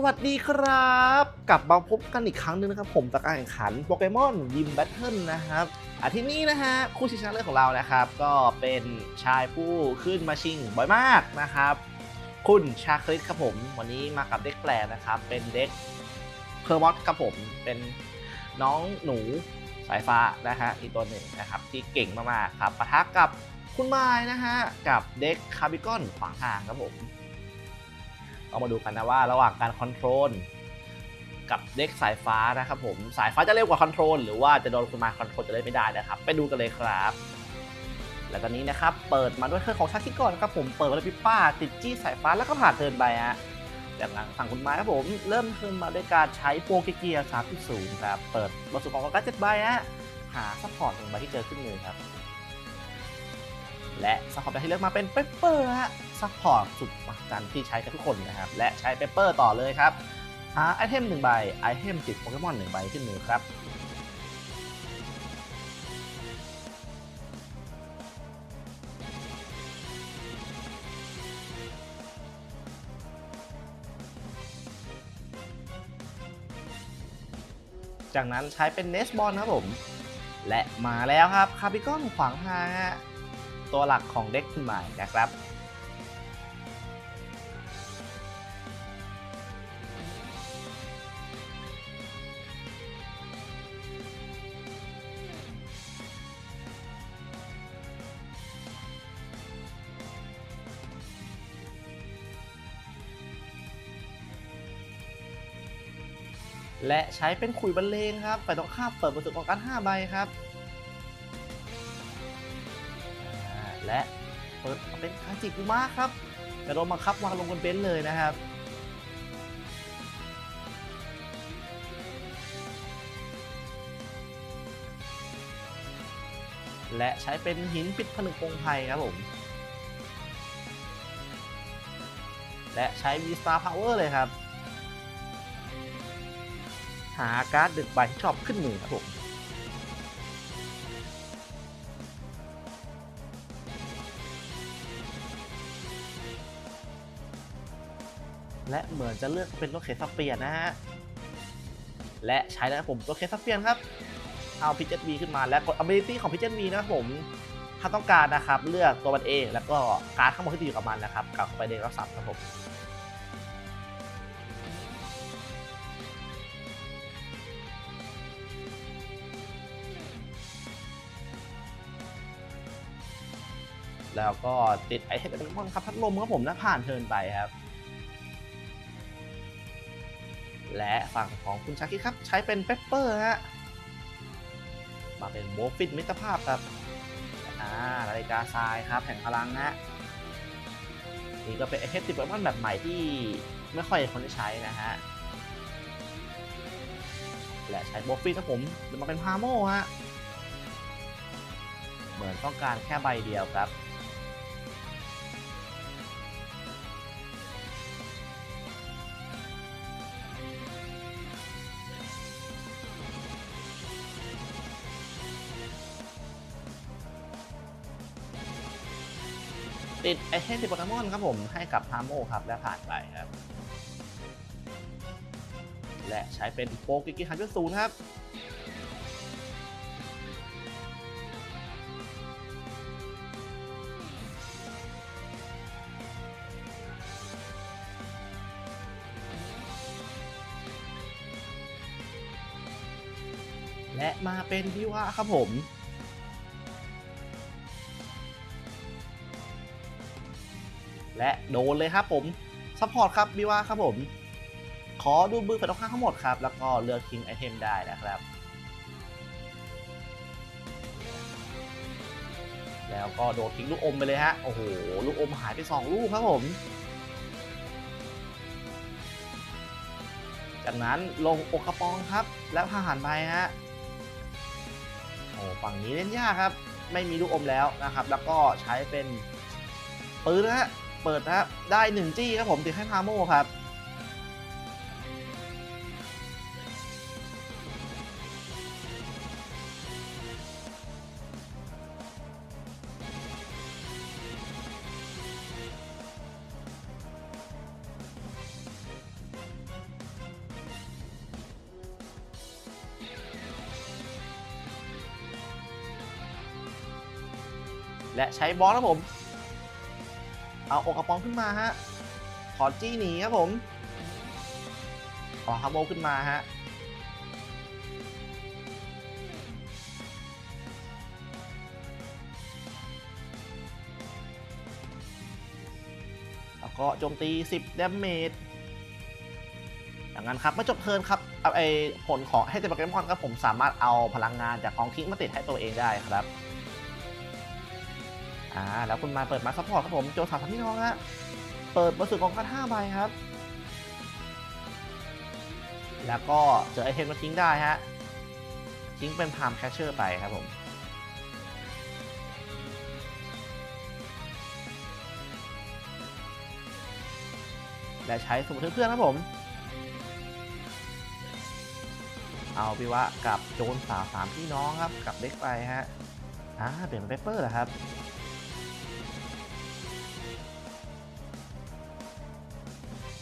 สวัสดีครับ กลับมาพบกันอีกครั้งหนึงนะครับ ผมจากการแข่งขันโปเกมอนยิมแบทเทิลนะครับอาทิตย์นี้นะฮะคู่ชิงชนะเลิศของเรานะครับ ก็เป็นชายผู้ขึ้นมาชิงบ่อยมากนะครับ คุณชาคริสครับผม วันนี้มากับเด็กแปลนะครับ เป็นเด็กเพอร์มอสครับผม เป็นน้องหนูสายฟ้านะฮะอีกตัวหนึ่งนะครับ ที่เก่งมากๆครับปะทะกับคุณไมายนะฮะกับเด็กคาร์บิกอนขวางทางครับผม เรามาดูกันนะว่าระหว่างการคอนโทรลกับเด็กสายฟ้านะครับผมสายฟ้าจะเร็วกว่าคอนโทรลหรือว่าจะโดนคุณมาคอนโทรลจะเล่นไม่ได้นะครับ ไปดูกันเลยครับ แล้วตอนนี้นะครับ เปิดมาด้วยเครื่องของชาคิดก่อนนะครับผมเปิดมาด้วยปิป้า ติดจี้สายฟ้าแล้วก็ผ่านเทินไปฮะจากนั้นฝั่งคุณไม้ครับผมเริ่มเทินมาด้วยการใช้โปรเกียร์สามที่ศูนย์ครับเปิดบทสุดของการ์ดเจ็ดใบฮะหาซัพพอร์ตหนึ่งใบที่เจอขึ้นมือครับ และซัพพอร์ตที่เลือกมาเป็นเปเปอร์ฮะซัพพอร์ตสุดมหัศจรรย์ที่ใช้กันทุกคนนะครับ และใช้เปเปอร์ต่อเลยครับ หาไอเทมหนึ่งใบ ไอเทมติดโปเกมอนหนึ่งใบขึ้นมือครับจากนั้นใช้เป็นเนสบอลครับผม และมาแล้วครับคาร์บิกอนขวางทางฮะ ตัวหลักของเด็กขึ้นมานะครับ และใช้เป็นขุยบรรเลงครับไปตรงข้ามเปิดประตูของการ5ใบครับ และเปิดเป็นคาจิกุมะครับจะโดนบังคับวางลงบนเบนซ์เลยนะครับและใช้เป็นหินปิดผนึกพงไพรครับผม และใช้ V Star Power เลยครับ หาการ์ดดึกใบที่ชอบขึ้นมือครับผม และเหมือนจะเลือกเป็นตัวเคสเปียนนะฮะ และใช้แล้วผมตัวเคสเปียนครับ เอาพิจเจตวีขึ้นมาและกด ability ของพิจเจตวีนะครับผมถ้าต้องการนะครับเลือกตัวมันเอง แล้วก็การ์ดข้างบนที่ติดอยู่กับมันนะครับกลับเข้าไปในรับสับครับผมแล้วก็ติดไอเทมเป็นมอนครับพัดลมครับผมนะผ่านเทินไปครับ และฝั่งของคุณชาคิครับ ใช้เป็นเปปเปอร์ฮะมาเป็นโบฟิตมิตรภาพครับอ่านาฬิกาทรายครับแห่งพลังฮะนี่ก็เป็นไอเทมติดโปเกมนแบบใหม่ที่ไม่ค่อยคนได้ใช้นะฮะและใช้โบฟิตครับผมเดี๋ยวมาเป็นพาโมฮะเหมือนต้องการแค่ใบเดียวครับ ติดไอเทมติดโปเกมอนครับผมให้กับพาโมครับและผ่านไปครับ และใช้เป็นโปกิกิฮันเวศูนย์ครับและมาเป็นวิวะครับผม และโดนเลยครับผมซัพพอร์ตครับวิวะครับผม ขอดูมือฝ่ายตรงข้ามทั้งหมดครับ แล้วก็เลือกทิ้งไอเทมได้นะครับ แล้วก็โดดทิ้งลูกอมไปเลยฮะ โอ้โห ลูกอมหายไป 2 ลูกครับผม จากนั้นลงอกกระปองครับ แล้วพาหันไปฮะ โอ้ฝั่งนี้เล่นยากครับ ไม่มีลูกอมแล้วนะครับ แล้วก็ใช้เป็นปืนนะฮะ เปิดนะครับได้หนึ่งจี้ครับผมติดให้พาโมครับและใช้บอลครัผม เอาโอกระปองขึ้นมาฮะถอดจี้หนีครับผมขอฮัมโบขึ้นมาฮะแล้วก็โจมตี 10ดาเมจอย่างนั้นครับเมื่อจบเทิร์นครับเอาไอผลของให้เต็มโปเกมอนครับผมสามารถเอาพลังงานจากกองทิ้งมาติดให้ตัวเองได้ครับ อ่าแล้วคุณมาเปิดมาซัพพอร์ตครับผมโจสามพันพี่น้องฮะเปิดบนสุดกองกันห้าใบครับ แล้วก็เจอไอเทมมาทิ้งได้ฮะทิ้งเป็นพามแคชเชอร์ไปครับผมและใช้สมุดเพื่อนๆครับผม เอาพิวะกับโจนสาวสามพี่น้องครับ กับเด็กไปฮะ อ่า เปลี่ยนเป็นเปเปอร์เหรอครับ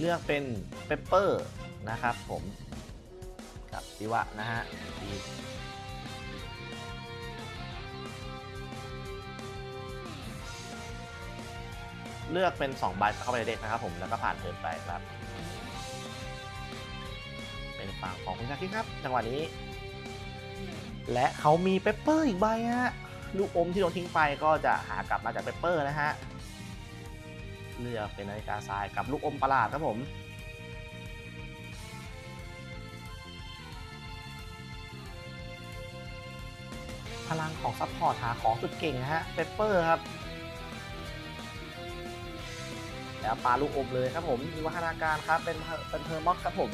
เลือกเป็นเปเปอร์นะครับผมกับพิวะนะฮะเลือกเป็น2ใบเข้าไปในเด็กนะครับผมแล้วก็ผ่านเทินไปครับ เป็นฝั่งของคุณชาคิดครับ จังหวะนี้ และเขามีเปปเปอร์อีกใบฮะลูกอมที่โดนทิ้งไปก็จะหากลับมาจากเปปเปอร์นะฮะ เลือกเป็นนาฬิกาทรายกับลูกอมประหลาดครับผมพลังของซัพพอร์ตหาของสุดเก่งนะฮะเปเปอร์ครับ แล้วปลาลูกอมเลยครับผมมีวัฒนาการครับ เป็นเป็นเทอร์มอสครับผม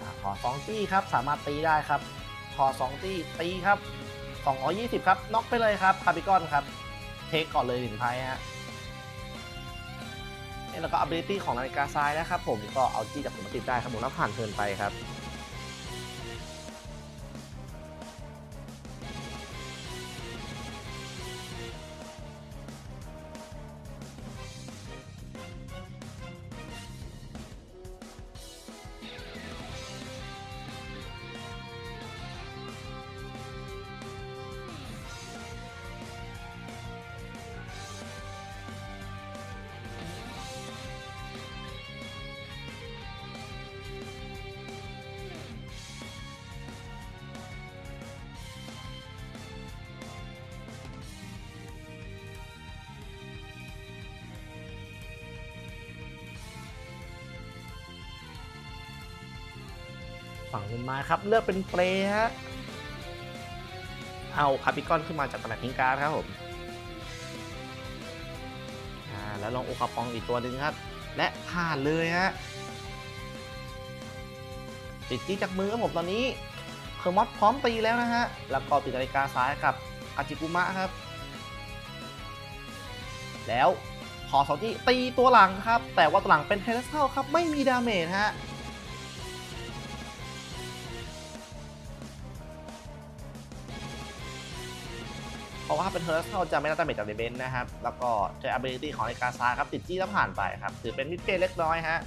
อ่าถอสองตี้ครับ สามารถตีได้ครับถอสองตี้ตีครับ 220 ครับน็อกไปเลยครับคาร์บิกอนครับ เทคก่อนเลยหนึ่งไพ่ฮะนี่แล้วก็ ability ของนาฬิกาทรายนะครับผมก็เอาจี้จากผมมาติดได้ครับผมแล้วผ่านเทินไปครับ ฝั่งคุณไม้ครับ เลือกเป็นเปรฮะ เอาคาร์บิกอนขึ้นมาจากตำแหน่งทิ้งการครับผมอ่าแล้วลองโอคาปองอีกตัวหนึ่งครับ และผ่านเลยฮะติดจี้จากมือครับผมตอนนี้เคอร์มอสพร้อมตีแล้วนะฮะ แล้วก็ติดนาฬิกาซ้ายกับอาจิกุมะครับ แล้วขอสองที่ตีตัวหลังครับ แต่ว่าตัวหลังเป็นเทเลสเทลครับ ไม่มีดาเมจฮะ เพราะว่าเป็นเทอร์สเขาจะไม่ได้ดาเมจจากเดเบนนะครับ แล้วก็ใช้ ability ของในกาซาครับติดจี้แล้วผ่านไปครับ ถือเป็นมิดเพย์เล็กน้อยฮะ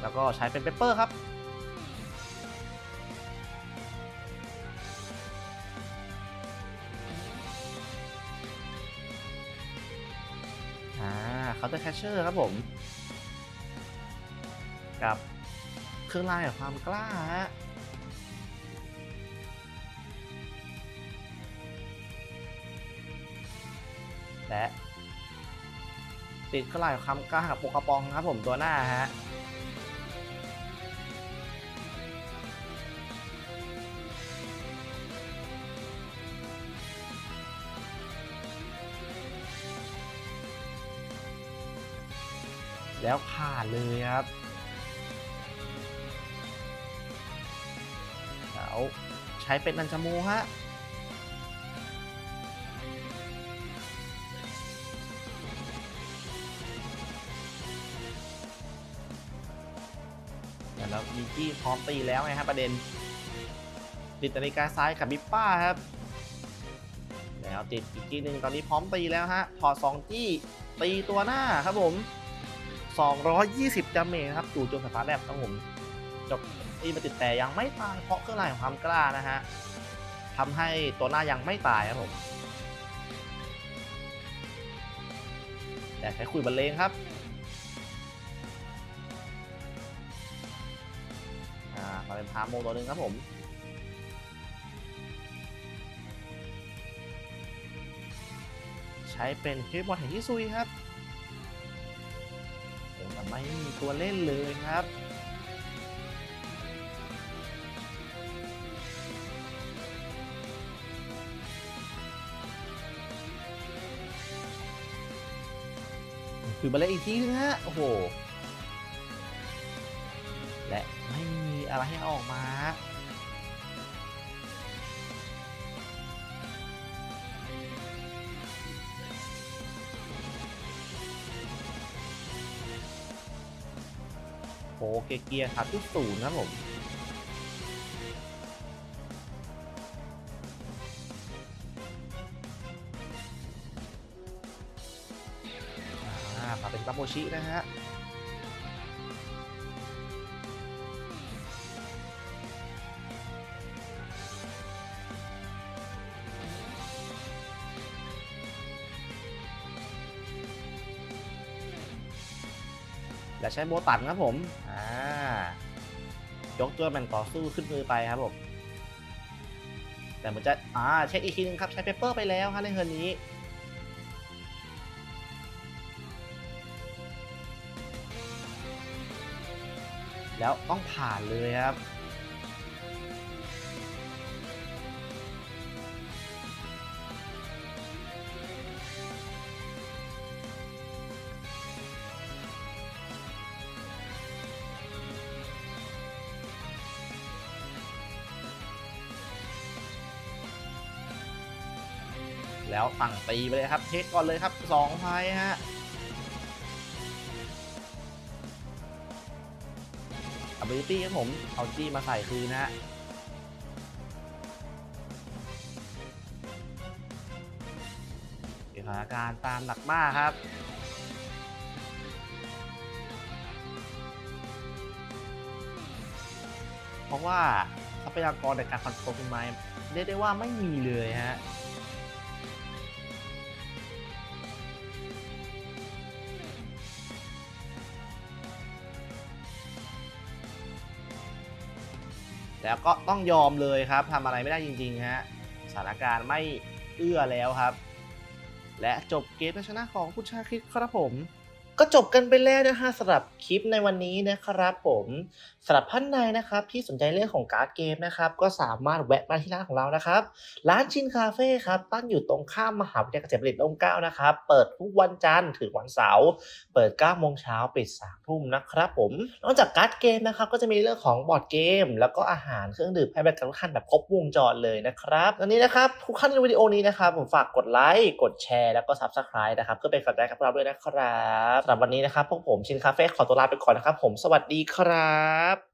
แล้วก็ใช้เป็นเปเปอร์ครับ อ่าเขาจะแคชเชอร์ครับผม กับเครื่องลายแห่งความกล้าฮะ และติดเครื่องลายแห่งความกล้ากับปกระปองครับผมตัวหน้าฮะแล้วผ่านเลยครับแล้วใช้เป็นนันจมูฮะ แล้วมีจี้พร้อมตีแล้วไงฮะประเด็นติดนาฬิกาซ้ายกับบิปป้าครับ แล้วติดอีกจี้หนึ่งตอนนี้พร้อมตีแล้วฮะถอดสองจี้ตีตัวหน้าครับผม 220ดาเมจครับจู่โจมสตาร์ทแลบครับผมจบตีมาติดแต่ยังไม่ตายเพราะเครื่องรางแห่งความกล้านะฮะทำให้ตัวหน้ายังไม่ตายครับผม แต่ใช้คุยบรรเลงครับ เป็นพาโมตัวหนึ่งครับผมใช้เป็นคลิปบอลแห่งที่ซุยครับแต่ไม่มีตัวเล่นเลยครับคือบาเล่นอีกทีนึงฮะโอ้โห อะไรให้ออกมา โอเกเกียร์ครับที่ศูนย์ครับผมอ่ามาเป็นซัมโบชินะฮะ และใช้โบตันครับผม อ่ายกตัวแมนต่อสู้ขึ้นมือไปครับผม แต่เหมือนจะ อ่า เช็คอีกทีนึงครับ ใช้เปเปอร์ไปแล้วครับในเฮิร์นนี้ แล้วต้องผ่านเลยครับ แล้วฝั่งตีไปเลยครับ เทคก่อนเลยครับสองไพฮะ ability ครับผมเอาจี้มาใส่คืนนะฮะสถานการณ์ตามหนักมากครับเพราะว่าทรัพยากรในการคอนโทรลคุณไม้เรียกได้ว่าไม่มีเลยฮะ แล้วก็ต้องยอมเลยครับทำอะไรไม่ได้จริงๆฮะสถานการณ์ไม่เอื้อแล้วครับ และจบเกมชนะของคุณชาคริดครับผม ก็จบกันไปแล้วนะฮะสำหรับคลิปในวันนี้นะครับผมสำหรับท่านใดนะครับ ที่สนใจเรื่องของการ์ดเกมนะครับ ก็สามารถแวะมาที่ร้านของเรานะครับ ร้านชินคาเฟ่ครับตั้งอยู่ตรงข้ามมหาวิทยาลัยเกษตรบัณฑิตร่มเกล้านะครับ เปิดทุกวันจันทร์ถึงวันเสาร์เปิด9โมงเช้าปิด3ทุ่มนะครับผมนอกจากการ์ดเกมนะครับก็จะมีเรื่องของบอร์ดเกม แล้วก็อาหารเครื่องดื่มให้บริการทุกท่านแบบครบวงจรเลยนะครับตอนนี้นะครับทุกท่านในวิดีโอนี้นะครับผมฝากกดไลค์กดแชร์แล้วก็ Subscribe นะครับเพื่อเป็นกำลังใจกับเราด้วยนะครับำหรับวันนี้นะครับพวกผมชินคาเฟ่ขอตัวลาไปก่อนนะครับ ผมสวัสดีครับ